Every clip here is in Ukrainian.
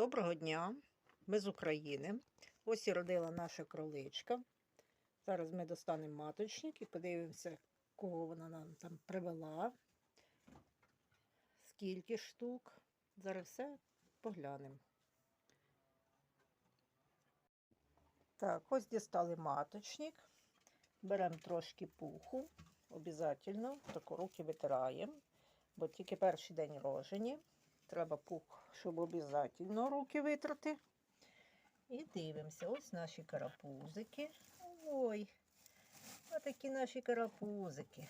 Доброго дня! Ми з України. Ось і родила наша кроличка. Зараз ми достанемо маточник і подивимося, кого вона нам там привела. Скільки штук. Зараз все поглянемо. Так, ось дістали маточник. Беремо трошки пуху. Обязательно. Так руки витираємо. Бо тільки перший день рожені. Треба пух, щоб обов'язково руки витрати. І дивимося. Ось наші карапузики. Ой, отакі наші карапузики.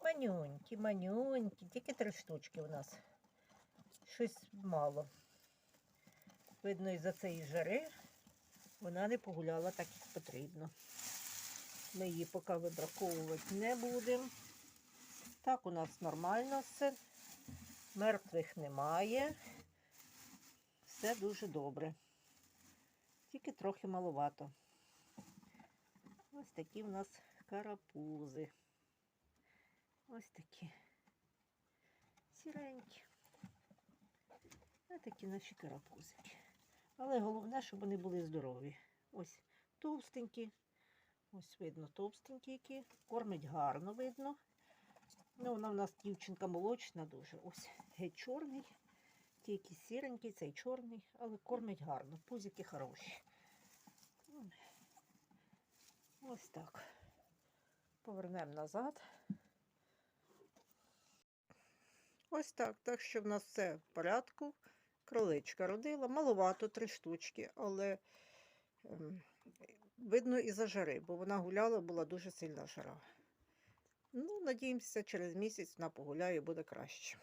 Манюнькі, манюнькі. Тільки три штучки у нас. Щось мало. Видно, із-за цієї жари вона не погуляла так, як потрібно. Ми її поки вибраковувати не будемо. Так, у нас нормально все. Мертвих немає. Все дуже добре. Тільки трохи маловато. Ось такі в нас карапузи. Ось такі. Сіренькі. Ось такі наші карапузики. Але головне, щоб вони були здорові. Ось товстенькі. Ось видно товстенькі які. Кормить гарно видно. Ну, вона в нас дівчинка молочна дуже. Ось геть чорний, тільки сіренький, цей чорний, але кормить гарно. Пузики хороші. Ось так. Повернемо назад. Ось так. Так що в нас все в порядку. Кроличка родила. Маловато три штучки, але ем, видно і за жари, бо вона гуляла, була дуже сильна жара. Ну, надіємося, через місяць вона погуляє і буде краще.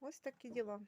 Ось такі діла.